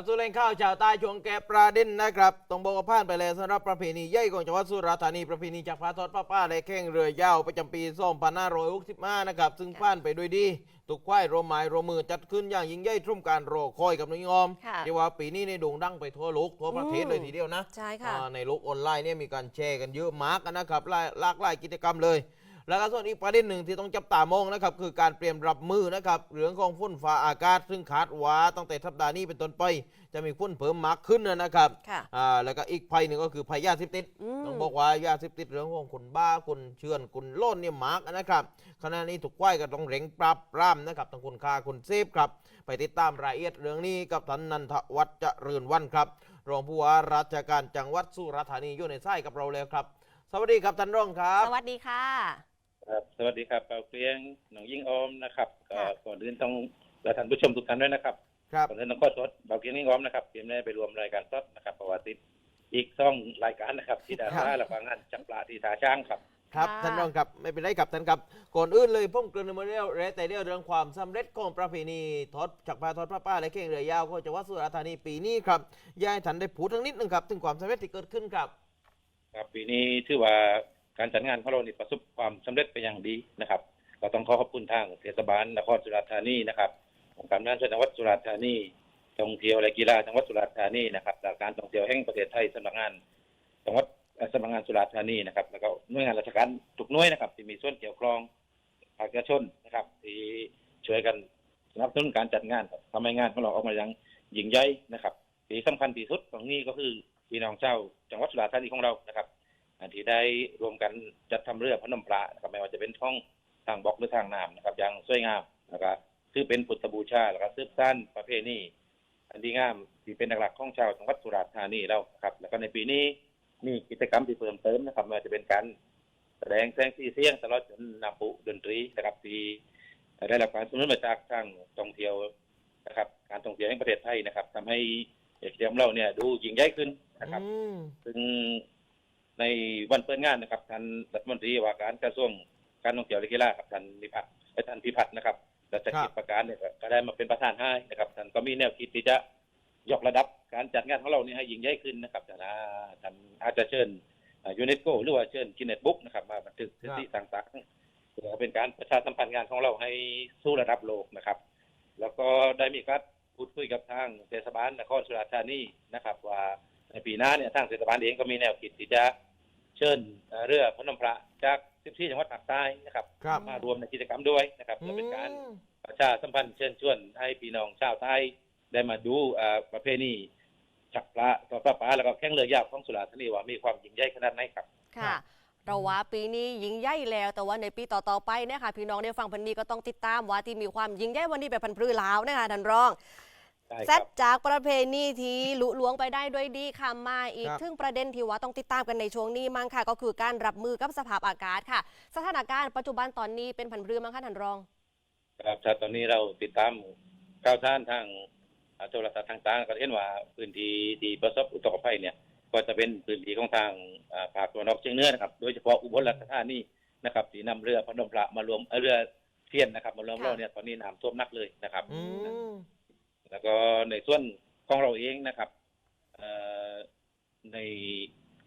กับสุเรนข้าวชาวใต้ช่วงแกประเด็นนะครับต้องบอกผ่านไปแล้วสำหรับประเพณีใหญ่ของจังหวัดสุราษฎร์ธานีประเพณีจากพระทอดป้าป้าและแข่งเรือยาวประจำปี2565นะครับซึ่งผ่านไปด้วยดีตุกควายโรมไม้โรมมือจัดขึ้นอย่างยิ่งใหญ่ทุ่มการรอคอยกับน้องยอมค่ะที่ว่าปีนี้ในโด่งดังไปทั่วโลกทั่วประเทศเลยทีเดียวนะใช่ค่ะในโลกออนไลน์เนี่ยมีการแชร์กันเยอะมากนะครับหลายหลากหลายกิจกรรมเลย แล้วก็ส่วนอีกประเด็นหนึ่งที่ต้องจับตามองนะครับคือการเตรียมรับมือนะครับเรื่องของฝนฟ้าอากาศ ซึ่งคาดว่าตั้งแต่สัปดาห์นี้เป็นต้นไป จะมีฝนเพิ่มมากขึ้นนะครับค่ะอ่าแล้วก็อีกภัยหนึ่งก็คือภัยยาเสพติดอืม ต้องบอกว่ายาเสพติดเรื่องของคนบ้าคนเชื่อนคนโล่นเนี่ยมากนะครับขณะนี้ถูกไหวก็ต้องเร่งปราบปรามนะครับทั้งคนฆ่าคนเสพครับ ไปติดตามรายละเอียดเรื่องนี้กับท่านนันทวัฒน์เจริญวันครับรองผู้ว่าราชการจังหวัดสุราษฎร์ธานีอยู่ในสายกับเราแล้วครับ สวัสดีครับท่านรองครับ สวัสดีค่ะ ครับสวัสดีครับเปาเกลียงหนองยิ่งออมนะครับก็ค่ะ ก่อนอื่นต้องและท่านผู้ชมทุกท่านด้วยนะครับครับ ก่อนอื่นต้องขอโทษเปาเกลียงยิ่งออมนะครับเตรียมได้ไปรวมรายการสดนะครับประวัติดอีกซ่องรายการนะครับที่ดาครัราบ และฟังงานจับปลาที่ตาช้างครับ ครับค่ะ ท่านรองครับไม่เป็นไรครับท่านครับ ก่อนอื่นเลยผมเกริ่นมาเรื่องแรกแต่เรื่องเรื่องความสำเร็จของประเพณีทอดจักรพรรดิทอดพระป้าและเข่งเรือยาวของจังหวัดสุราษฎร์ธานีปีนี้ครับอยากให้ท่านได้พูดทั้งนิดหนึงครับถึงความสำเร็จที่เกิดขึ้นครับ ครับปีนี้ถือว่า การจัดงานของเรานี่ประสบความสำเร็จไปอย่างดีนะครับก็ต้องขอขอบคุณทางเทศบาลนครสุราษฎร์ธานีนะครับองค์การบริหารส่วนจังหวัดสุราษฎร์ธานีท่องเที่ยวและกีฬาจังหวัดสุราษฎร์ธานีนะครับและการท่องเที่ยวแห่งประเทศไทยสำนักงานจังหวัดสำนักงานสุราษฎร์ธานีนะครับ แล้วก็หน่วยงานราชการทุกหน่วยนะครับ ที่มีส่วนเกี่ยวข้องภาคเอกชนนะครับ ที่ช่วยกันสนับสนุนการจัดงานทำให้งานของเราออกมาอย่างยิ่งใหญ่นะครับที่สำคัญที่สุดของนี้ก็คือพี่น้องเจ้าจังหวัดสุราษฎร์ธานีของเรานะครับ ที่ได้รวมกันจัดทำเรือพระนมปลานะครับไม่ว่าจะเป็นท้องทางบกหรือทางน้ำนะครับอย่างสวยงามนะครับคือเป็นพุทธบูชาแล้วก็สืบสานประเพณีอันดีงามที่เป็นหลักๆของชาวจังหวัดสุราษฎร์ธานีเราครับ แล้วก็ในปีนี้มีกิจกรรมที่เพิ่มเติมนะครับไม่ว่าจะเป็นการแสดงแสดงสีเสียงตลอดจนนำปุดนตรีนะครับที่ได้รับการสนับสนุนมาจากทางท่องเที่ยวนะครับ การท่องเที่ยวแห่งประเทศไทยนะครับทำให้กิจกรรมเราเนี่ยดูยิ่งใหญ่ขึ้นนะครับอืมซึ่ง ในวันเปิดงานนะครับท่านรัฐมนตรีว่าการกระทรวงการท่องเที่ยวและกีฬาครับท่านนิพัฒน์และท่านพิพัฒน์นะครับรัชกิจประการเนี่ยก็ก็ได้มาเป็นประธานให้นะครับท่านก็มีแนวคิดที่จะยกระดับการจัดงานของเราเนี่ยให้ยิ่งใหญ่ขึ้นนะครับแต่ละท่านอาจจะเชิญยูเนสโกหรือว่าเชิญกินเน็ตบุ๊กนะครับมาบันทึกสถิติต่างๆเพื่อเป็นการประชาสัมพันธ์งานของเราให้สู้ระดับโลกนะครับ แล้วก็ได้มีการพูดคุยกับทางเทศบาลนครสุราษฎร์ธานีนะครับ ว่าในปีหน้าเนี่ยทางเทศบาลเองก็มีแนวคิดที่จะ เชิญเอ่อเรือพระนมพระจาก14จังหวัดภาคใต้นะครับ ครับ มารวมในกิจกรรมด้วยนะครับอืเพื่อเป็นการมประชาสัมพันธ์เชิญชวนให้พี่น้องชาวใต้ได้มาดูเอ่อประเพณีจักรพระต่อพระป่าแล้วก็แข่งเรือยาวของสุราษฎร์ธานีว่ามีความยิ่งใหญ่ขนาดไหนครับค่ะเราว่าปีนี้ยิ่งใหญ่แล้ว แต่ว่าในปีต่อๆไปเนี่ยค่ะพี่น้องได้ฟังพันนี้ก็ต้องติดตามว่าที่มีความยิ่งใหญ่วันนี้แบบพันธุ์พืชลาวนะคะท่านรอง ได้เซครัตบจากประเพณีที่ลุล่วงไปได้ด้วยดีค่ะมาอีกครับ ถึงประเด็นที่ว่าต้องติดตามกันในช่วงนี้มั้งค่ะ ก็คือการรับมือกับสภาพอากาศค่ะ สถานการณ์ปัจจุบันตอนนี้เป็นพันธุ์พืชมั้งคะท่านรอง ครับถ้าตอนนี้เราติดตามข่าวสารทางอ่าโทรศัพท์ต่างๆก็เห็นว่าพื้นที่ที่ประสบอุทกภัยเนี่ย ก็จะเป็นพื้นที่ของทางอ่าภาคตะวันออกเฉียงเหนือนะครับ โดยเฉพาะอุบลราชธานีนะครับที่นำเรือพนมพระมารวมเอ่อเรือเทียนนะครับมารวมค่ะ เราเนี่ยตอนนี้น้ำท่วมหนักเลยนะครับ อืม แล้วก็ในส่วนของเราเองนะครับเอ่อใน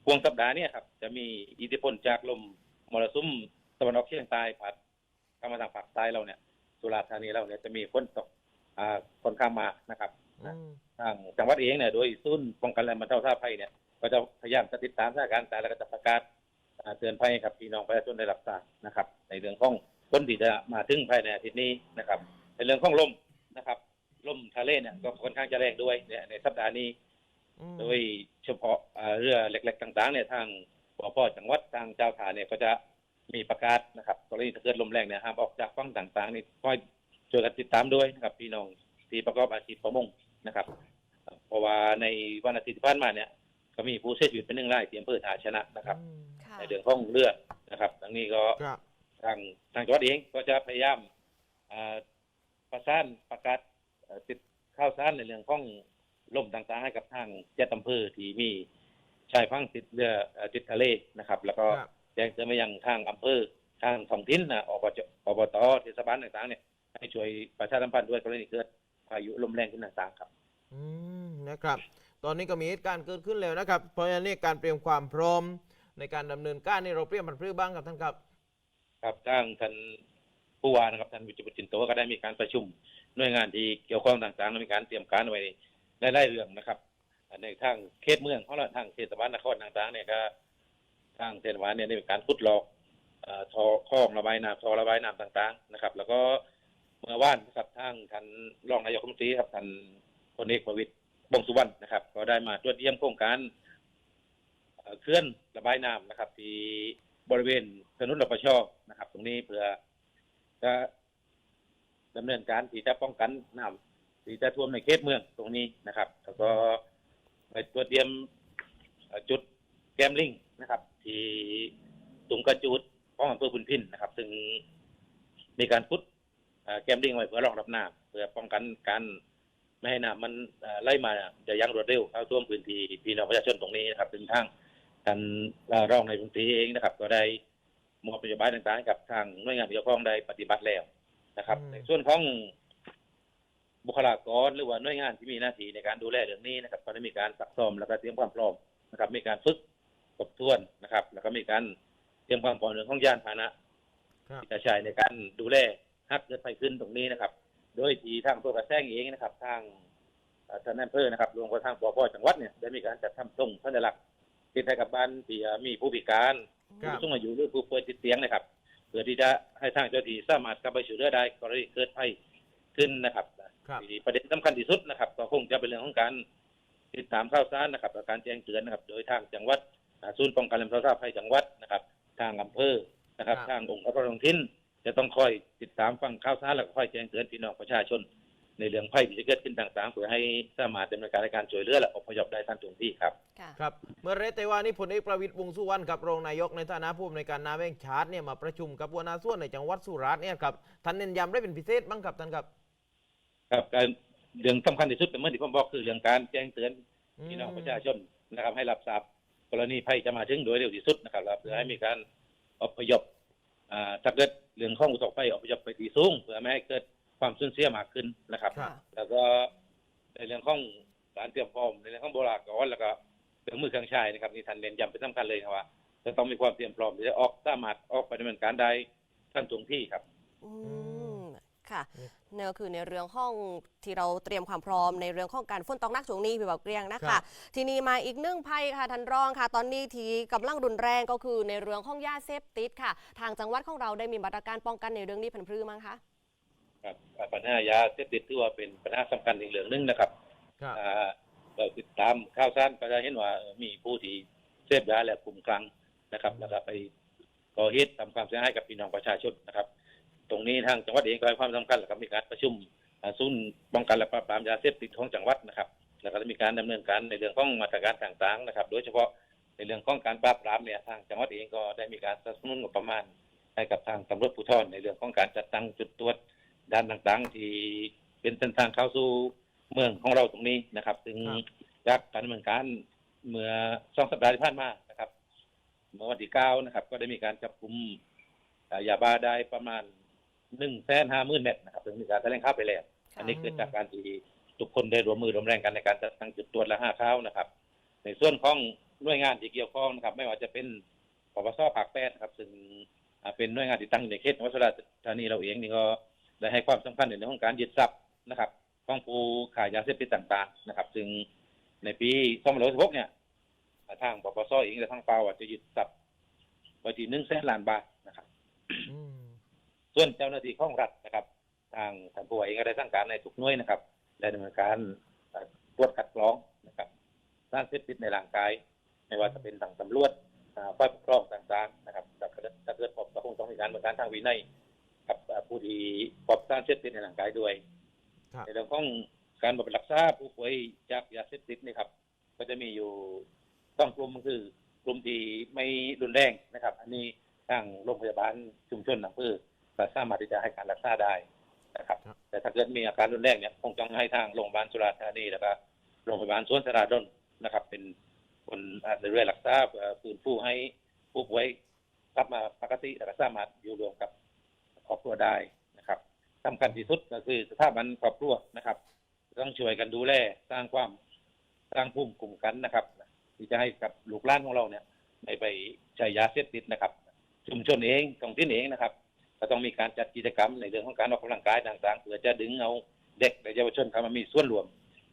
ห่วงสัปดาห์เนี้ครับ จะมีอิทธิพลจากลมมรสุมตะวันออกเฉียงใต้พัดเข้ามาทางภาคใต้เราเนี่ย สุราษฎร์ธานีเราเนี่ยจะมีฝนตกอ่าค่อนข้างมากนะครับอืมทางจังหวัดเองเนี่ยโดยศูนย์ป้องกันและบรรเทาสาธารณภัยเนี่ย ก็จะพยายามจะติดตามสถานการณ์แต่แล้วก็จะประกาศอ่าเตือนภัยให้กับพี่น้องประชาชนได้รับทราบนะครับ ในเรื่องของฝนที่จะมาถึงภายในอาทิตย์นี้นะครับ ในเรื่องของลมนะครับ ลมทะเลเนี่ยก็ค่อนข้างจะแรงด้วยเนี่ยในสัปดาห์นี้อืมโดยเฉพาะอ่าเรือเล็ก ๆ ต่าง ๆ เนี่ยทางปพจังหวัดทางเจ้าท่าเนี่ยก็จะมีประกาศนะครับกรณีถ้าเกิดลมแรงเนี่ยห้ามออกจากฝั่งต่างๆนี่คอยช่วยกันติดตามด้วยนะครับ พี่น้องที่ประกอบอาชีพประมงนะครับ เพราะว่าในวันอาทิตย์ที่ผ่านมาเนี่ย ก็มีผู้เสียชีวิตเป็นหนึ่งรายที่อำเภอท่าชนะนะครับอืมค่ะในเรื่องของเรือนะครับดังนี้ก็ครับทางทางจังหวัดเองก็จะพยายามอ่าประสานประกาศเอ่อ ติดข้าวสารในเรื่องของลมต่างๆให้กับทางเจ็ดอำเภอที่มีชายฝั่งติดเรือเอ่อติดทะเลนะครับ แล้วก็ครับ แจ้งเตือนมายังทางอำเภอทางท้องถิ่นนะอบจอบตเทศบาลต่างๆเนี่ยให้ช่วยประชาสัมพันธ์ด้วยกรณีเกิดพายุลมแรงขึ้นต่างๆครับ อืมนะครับ ตอนนี้ก็มีเหตุการณ์เกิดขึ้นแล้วนะครับ เพราะฉะนั้นนี่การเตรียมความพร้อมในการดำเนินการนี่เราเตรียมมันพรื้บ้างครับท่านครับ ครับทางท่าน ผู้ว่านะครับท่านวิจิตรจินโตก็ได้มีการประชุมหน่วยงานที่เกี่ยวข้องต่างๆและมีการเตรียมการไว้ในหลายๆเรื่องนะครับในทางเขตเมืองของเราทางเทศบาลนครต่างๆเนี่ยก็ทางเทศบาลเนี่ยได้มีการขุดลอกช่อท่อคลองระบายน้ำท่อระบายน้ำต่างๆนะครับ แล้วก็เมื่อวานนะครับทางท่านรองนายกรัฐมนตรีครับท่านพลเอกประวิตรวงสุวรรณนะครับ ก็ได้มาตรวจเยี่ยมโครงการเอ่อเคลื่อนระบายน้ำนะครับ ที่บริเวณถนนรปชนะครับ ตรงนี้เพื่อ จะดำเนินการที่จะป้องกันน้ำที่จะท่วมในเขตเมืองตรงนี้นะครับ แล้วก็ไปตรวจเยี่ยมจุดแกมลิงนะครับ ที่ตุงกระจุดของอำเภอพุนพินนะครับ ซึ่งมีการพุดเอ่อแกมลิงไว้เพื่อรองรับน้ำเพื่อป้องกันการไม่ให้น้ำมันไหล่มาจะยังรวดเร็วเข้าท่วมพื้นที่พี่น้องประชาชนตรงนี้นะครับถึงทางท่านรองในพื้นที่เองนะครับ ก็ได้ มอบนโยบายต่างๆให้กับทางหน่วยงานที่เกี่ยวข้องได้ปฏิบัติแล้วนะครับ อืม ในส่วนของบุคลากรหรือว่าหน่วยงานที่มีหน้าที่ในการดูแลเรื่องนี้นะครับก็ได้มีการซักซ้อมแล้วก็เตรียมความพร้อมนะครับ มีการฝึกครบถ้วนนะครับ แล้วก็มีการเตรียมความพร้อมเรื่องของยานพาหนะ ครับ ที่จะใช้ในการดูแลฮักเกิดไฟขึ้นตรงนี้นะครับ โดยที่ทางตัวกระแซงเองนะครับ ทางเอ่อท่านนายอำเภอนะครับรวมกับทางปปจังหวัดเนี่ยได้มีการจัดทำส่งสัญลักษณ์ติดให้กับบ้านที่มีผู้พิการ ครับ ผู้สูงอายุหรือผู้ป่วยติดเตียงนะครับ เพื่อที่จะให้ทางเจ้าหน้าที่สามารถกลับไปช่วยเหลือได้กรณีเกิดภัยขึ้นนะครับครับ ที่ประเด็นสำคัญที่สุดนะครับ ก็คงจะเป็นเรื่องของการติดตามข่าวสารนะครับและการแจ้งเตือนนะครับ โดยทางจังหวัดอ่าศูนย์ป้องกันและบรรเทาสาธารณภัยจังหวัดนะครับ ทางอำเภอนะครับ ครับ ทางองค์กรปกครองท้องถิ่นจะต้องคอยติดตามฟังข่าวสารแล้วก็คอยแจ้งเตือนพี่น้องประชาชน ในเรื่องภัยที่จะเกิดขึ้นต่างๆ เพื่อให้สามารถดำเนินการในการช่วยเหลือและอพยพได้ทันท่วงทีครับ ค่ะ ครับ เมื่อเรตเตว่านี่พลเอกประวิตรวงษ์สุวรรณกับรองนายกในฐานะผู้อำนวยการนาแวงชาติเนี่ยมาประชุมกับหัวหน้าส่วนในจังหวัดสุราษฎร์เนี่ยครับท่านเน้นย้ำได้เป็นพิเศษบ้างครับท่านครับ ครับการเรื่องสำคัญที่สุดเป็นเมื่อที่ผมบอกคือเรื่องการแจ้งเตือนมพี่น้องประชาชนนะครับ ให้รับทราบกรณีภัยจะมาถึงโดยเร็วที่สุดนะครับแล้วเพื่อให้มีการอพยพอ่าถ้าเกิดเรื่องข้องอุทกภัยอพยพไปที่สูงเพื่อไม่ให้เกิด ความสูญเสียมากขึ้นนะครับครับแล้วก็ในเรื่องของการเตรียมพร้อมในเรื่องของโบราณก่อนแล้วก็เครื่องมือเครื่องใช้นะครับนี่ท่านเน้นย้ำเป็นสำคัญเลยนะว่าจะต้องมีความเตรียมพร้อมที่จะออกสามารถออกไปดำเนินการได้ทันท่วงที่ครับ อืมค่ะเนี่ยก็คือในเรื่องห้องที่เราเตรียมความพร้อมในเรื่องของการฝนตกหนักช่วงนี้พี่บอกเกรียงนะครัคะ บ ทีนี้มาอีกหนึ่งภัยค่ะท่านรองค่ะ ตอนนี้ที่กำลังรุนแรงก็คือในเรื่องของยาเสพติดค่ะ ทางจังหวัดของเราได้มีมาตรการป้องกันในเรื่องนี้พันพรือมั้งคะ ครับอ่าปัญหายาเสพติดถือว่าเป็นปัญหาสำคัญอีกเรื่องหนึงนะครับครับอ่าเราติดตามข่าวสารก็จะเห็นว่าเอ่อมีผู้ที่เสพยาและกลุ่มคลังนะครับแล้วก็ไปก่อเหตุทำความเสียหายกับพี่น้องประชาชนนะครับ ตรงนี้ทางจังหวัดเองก็ให้ความสำคัญแล้วก็มีการประชุมอ่าศูนย์ป้องกันและปราบปรามยาเสพติดของจังหวัดนะครับ แล้วก็จะมีการดำเนินการในเรื่องของมาตรการต่างๆนะครับ โดยเฉพาะในเรื่องของการปราบปรามเนี่ยทางจังหวัดเองก็ได้มีการสนับสนุนงบประมาณให้กับทางตำรวจภูธรในเรื่องของการจัดตั้งจุดตรวจ ด้านต่างๆ ที่เป็นเส้นทางเข้าสู่เมืองของเราตรงนี้นะครับ ซึ่งครับจากการดำเนินการเมื่อสองสัปดาห์ที่ผ่านมานะครับ เมื่อวันที่เก้านะครับ ก็ได้มีการจับกุมอ่ายาบ้าได้ประมาณหนึ่งแสนห้าหมื่นเม็ดนะครับซึ่งมีการแถลงข่าวไปแล้วค่ะอันนี้เกิดจากการที่ทุกคนได้ร่วมมือร่วมแรงกันในการจัดตั้งจุดตรวจและห้าข้าวนะครับ ในส่วนของหน่วยงานที่เกี่ยวข้องนะครับ ไม่ว่าจะเป็นปปสภาคแปดนะครับ ซึ่งอ่าเป็นหน่วยงานที่ตั้งอยู่ในเขตจังหวัดสุราษฎร์ธานีเราเองนี่ก็ ได้ให้ความสำคัญในเรื่องของการยึดทรัพย์นะครับของผู้ขายยาเสพติดต่างๆนะครับ ซึ่งในปี2516เนี่ยอ่าทางปปสเองและทางเปาอาจจะยึดทรัพย์ไว้ที่หนึ่งแสนล้านบาทนะครับอืมส่วนเจ้าหน้าที่ของรัฐนะครับ ทางท่านผู้ว่าเองก็ได้สั่งการในทุกหน่วยนะครับได้ดำเนินการเอ่อตรวจคัดกรองนะครับสารเสพติดในร่างกาย ไม่ว่าจะเป็นทางตำรวจอ่าฝ่ายปกครองต่างๆนะครับถ้าเกิดถ้าเกิดพบก็คงต้องมีการดำเนินการทางวินัย กับอ่าผู้ที่พบสารเสพติดในร่างกายด้วยครับในเรื่องของการบำบัดรักษาผู้ป่วยจากยาเสพติดนี่ครับ ก็จะมีอยู่ต้องกลุ่มก็คือกลุ่มที่ไม่รุนแรงนะครับ อันนี้ทางโรงพยาบาลชุมชนอำเภอก็สามารถที่จะให้การรักษาได้นะครับครับ แต่ถ้าเกิดมีอาการรุนแรงเนี่ยคงต้องให้ทางโรงพยาบาลสุราษฎร์ธานีแล้วก็โรงพยาบาลสวนสราดลนะครับ เป็นคนอ่าในเรื่องรักษาเอ่อฟื้นฟูให้ผู้ป่วยกลับมาปกติแล้วก็สามารถอยู่รวมกับค รอบครัวได้นะครับสำคัญที่สุดก็คือสถาบันครอบครัวนะครับ ต้องช่วยกันดูแลสร้างความสร้างภูมิคุ้มกันนะครับที่จะให้กับลูกหลานของเราเนี่ยไม่ไปใช้ยาเสพติดนะครับ ชุมชนเองท้องถิ่นเองนะครับก็ต้องมีการจัดกิจกรรมในเรื่องของการออกกำลังกายต่างๆเพื่อจะดึงเอาเด็กและเยาวชนเข้ามามีส่วนรวม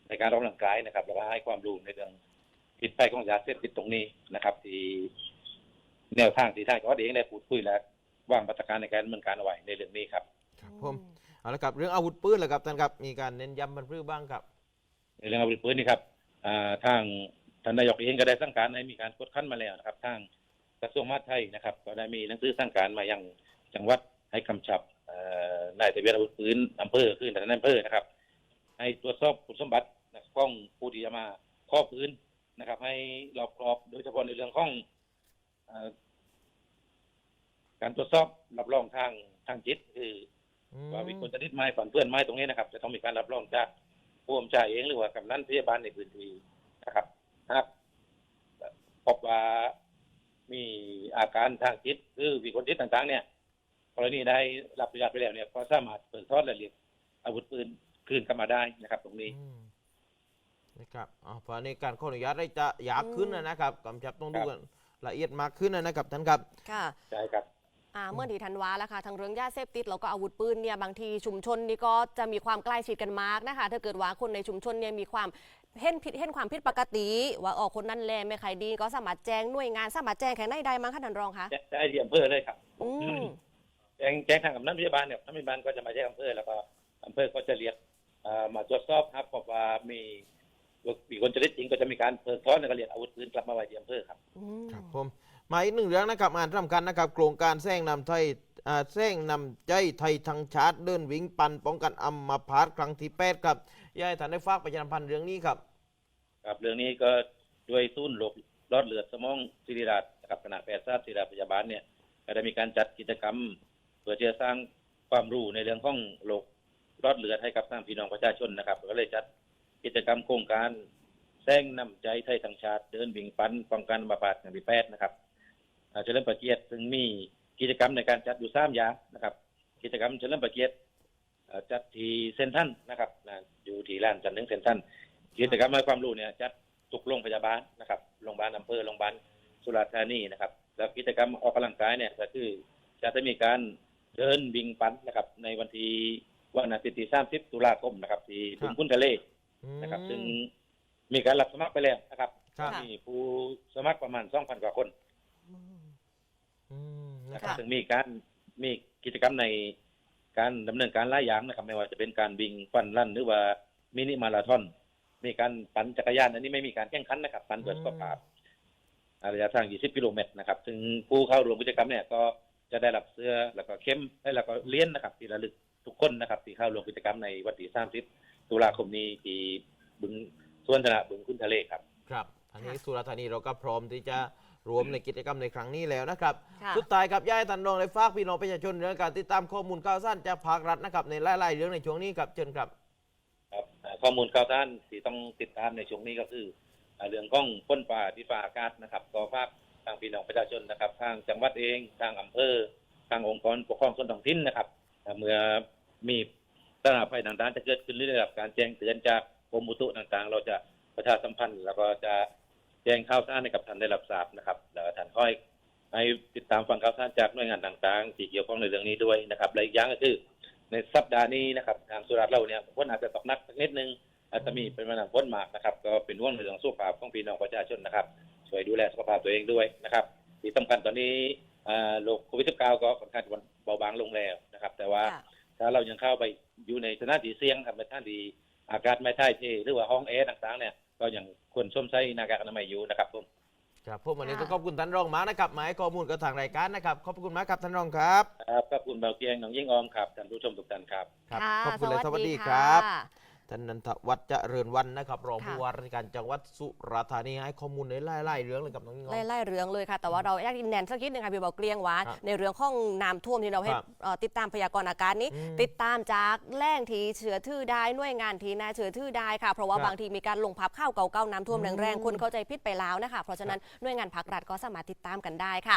ในการออกกำลังกายนะครับแล้วก็ให้ความรู้ในเรื่องผิดไปของยาเสพติดตรงนี้นะครับ ที่แนวทางที่ทางจังหวัดเองได้พูดคุยและ วางมาตรการในการดำเนินการเอาไว้ในเรื่องนี้ครับ ครับผมเอาละครับเรื่องอาวุธปืนแหละครับท่านครับมีการเน้นย้ำมันพรือบ้างครับ ในเรื่องอาวุธปืนนี่ครับอ่าทางท่านนายกเองก็ได้สั่งการให้มีการกดขั้นมาแล้วนะครับ ทางกระทรวงมหาดไทยนะครับ ก็ได้มีหนังสือสั่งการมายังจังหวัดให้กำชับเอ่อนายทะเบียนอาวุธปืนอำเภอคือท่านนายอำเภอนะครับ ให้ตรวจสอบคุณสมบัติของผู้ที่จะมาครอบปืนนะครับ ให้รอบครอบโดยเฉพาะในเรื่องของเอ่อ การตรวจสอบรับรองทางทางจิต คือว่ามีคนจะนิดไม้ฝันเพื่อนไม้ตรงนี้นะครับ จะต้องมีการรับรองจากผู้กำกับเองหรือว่ากำนันพยาบาลในพื้นที่นะครับหากพบว่ามีอาการทางจิตหรือมีคนจิตต่าง ๆ เนี่ยกรณีได้รับอนุญาตไปแล้วเนี่ยก็สามารถเปิดทอดและเรียกอาวุธปืนคืนกลับมาได้นะครับ ตรงนี้ อืมนะครับอ๋อเพราะในการขออนุญาตได้จะยากขึ้นนะนะครับกำชับต้องดูกันละเอียดมากขึ้นนะนะครับท่านครับ ค่ะ ใช่ครับ อ่าเมื่อที่ธันวาแล้วค่ะทั้งเรื่องยาเสพติดแล้วก็อาวุธปืนเนี่ยบางทีชุมชนนี่ก็จะมีความใกล้ชิดกันมากนะคะถ้าเกิดว่าคนในชุมชนเนี่ยมีความเห็นผิดเห็นความผิดปกติ ว่าออกคนนั้นแลไม่ใครดีก็สามารถแจ้งหน่วยงานสามารถแจ้งแข่งได้ใดมั้งคะท่านรองคะแจ้งได้ที่อำเภอเลยครับอืมแจ้งแจ้งทางกำนันพยาบาลเนี่ยท่านพยาบาลก็จะมาแจ้งอำเภอแล้วก็อำเภอก็จะเรียกเอ่อมาตรวจสอบครับพบว่ามีมีคนจะได้จริงก็จะมีการเพิกถอนและก็เรียกอาวุธปืนกลับมาไว้ที่อำเภอครับอืมครับผม มาอีกหนึ่งเรื่องนะครับงานสำคัญนะครับ โครงการแซงนำไทยอ่แซงนำใจไทยทางชาติเดินวิ่งปันป้องกันอัมมาพาตครั้งที่แปดครับยายท่านได้ฝากประชามพันธ์เรื่องนี้ครับครับเรื่องนี้ก็ด้วยทุนหลบรอดเลือดสมองศิริราชนะครับคณะแพทยศาสตร์ศิริราชพยาบาลเนี่ยก็ได้มีการจัดกิจกรรม เพื่อที่จะสร้างความรู้ในเรื่องของโรครอดเลือดให้กับทางพี่น้องประชาชนนะครับ ก็เลยจัดกิจกรรมโครงการแซงนำใจไทยทางชาติเดินวิ่งปันป้องกันบาปาดอย่างที่แปดนะครับ เฉลิมพระเกียรติซึ่งมีกิจกรรมในการจัดอยู่สามอย่างนะครับ กิจกรรมเฉลิมพระเกียรติเอ่อจัดที่เซนทรันนะครับนะอยู่ที่ลานจันทร์ถึงเซนทรันกิจกรรมให้ความรู้เนี่ยจัดทุกโรงพยาบาลนะครับโรงพยาบาลอำเภอโรงพยาบาลสุราษฎร์ธานีนะครับแล้วกิจกรรมออกกำลังกายเนี่ยก็คือจะได้มีการเดินวิ่งปั่นนะครับ ในวันที่วันอาทิตย์ที่30ตุลาคมนะครับ ที่ครับบึงพุนทะเลอืมนะครับ ซึ่งมีการรับสมัครไปแล้วนะครับครับมีผู้สมัครประมาณ2,000กว่าคน อืมนะนะคครัรับบ ซึ่งมีการมีกิจกรรมในการดำเนินการหลายอย่างนะครับ ไม่ว่าจะเป็นการวิ่งฟันลั่นหรือว่ามินิมาราธอน มีการปั่นจักรยาน อันนี้ไม่มีการแข่งขันนะครับ ปั่นเพื่อสุขภาพระยะทาง 20 กิโลเมตรนะครับ ซึ่งผู้เข้าร่วมกิจกรรมเนี่ยก็จะได้รับเสื้อแล้วก็เข้มแล้วก็เหรียญนะครับที่ระลึกทุกคนนะครับ ที่เข้าร่วมกิจกรรมในวันที่30ตุลาคมนี้ที่บึงสวนชนะบึงคุณทะเลครับ ครับอันนี้สุราษฎร์ธานีเราก็พร้อมที่จะ รวมในกิจกรรมในครั้งนี้แล้วนะครับ ค่ะสุดท้ายครับย่ายท่านรองได้ฝากพี่น้องประชาชนเรื่องการติดตามข้อมูลข่าวสารจากภาครัฐนะครับในไล่ๆเรื่องในช่วงนี้ครับเชิญครับ ครับอ่าข้อมูลข่าวสารที่ต้องติดตามในช่วงนี้ก็คืออ่าเรื่องของพ้นป่าที่ป่าอากาศนะครับก็ฝากทางพี่น้องประชาชนนะครับ ทางจังหวัดเองทางอำเภอ ทางองค์กรปกครองส่วนท้องถิ่นนะครับอ่าเมื่อมีสถานภัยต่างๆจะเกิดขึ้นหรือได้รับการแจ้งเตือนจากกรมอุตุต่างๆ เราจะประชาสัมพันธ์แล้วก็จะ แจ้งข่าวสารให้กับท่านได้รับทราบนะครับ แล้วก็ท่านค่อยให้ติดตามฟังข่าวสารจากหน่วยงานต่างๆ ที่เกี่ยวข้องในเรื่องนี้ด้วยนะครับและอีกอย่างก็คือ ในสัปดาห์นี้นะครับทางสุราษฎร์เราเนี่ยฝนอาจจะตกหนักสักนิดนึงอาจจะมีเป็นวันฝนมากนะครับ ก็เป็นห่วงในเรื่องสุขภาพของพี่น้องประชาชนนะครับช่วยดูแลสุขภาพตัวเองด้วยนะครับ ที่สำคัญตอนนี้อ่าโรคโควิด -19 ก็ค่อนข้างจะเบาบางลงแล้วนะครับ แต่ว่าค่ะถ้าเรายังเข้าไปอยู่ในสถานที่เสี่ยงครับในสถานที่อากาศไม่ถ่ายเทหรือว่าห้องแอร์ต่างๆเนี่ย ก็ยังควรสวมใส่หน้ากากอนามัยอยู่นะครับผมครับผมวันนี้ค่ะต้องขอบคุณท่านรองมากนะครับมาให้ข้อมูลกับทางรายการนะครับขอบคุณมากครับท่านรองครับครับขอบคุณเบาเกียงน้องยิ่งออมครับท่านผู้ชมทุกท่านครับครับค่ะขอบคุณเลยสวัสดีคค่ะรับ ท่านนันทวัฒน์เจริญวันนะครับรองค่ะ ผู้ว่าราชการจังหวัดสุราษฎร์ธานีให้ข้อมูลในไล่ๆเรื่องเลยกับน้องงอไล่ๆเรื่องเลยค่ะ แต่ว่าเราอยากแนนสักนิดหนึงค่ะพี่บอกเกลียงว่าครับในเรื่องของน้ำท่วมที่เราให้ครับเอ่อติดตามพยากรณ์อากาศนี้ อืมติดตามจากแหล่งที่เชื้อทื่อได้หน่วยงานที่น่าเชื้อทื่อได้ค่ะ เพราะว่าครับบางทีมีการลงพับข้าวเก่าๆน้ำท่วมอืมแรงๆคนเข้าใจพิษไปแล้วนะคะ เพราะฉะนั้นหน่วยงานภาครัฐก็สามารถติดตามกันได้ค่ะ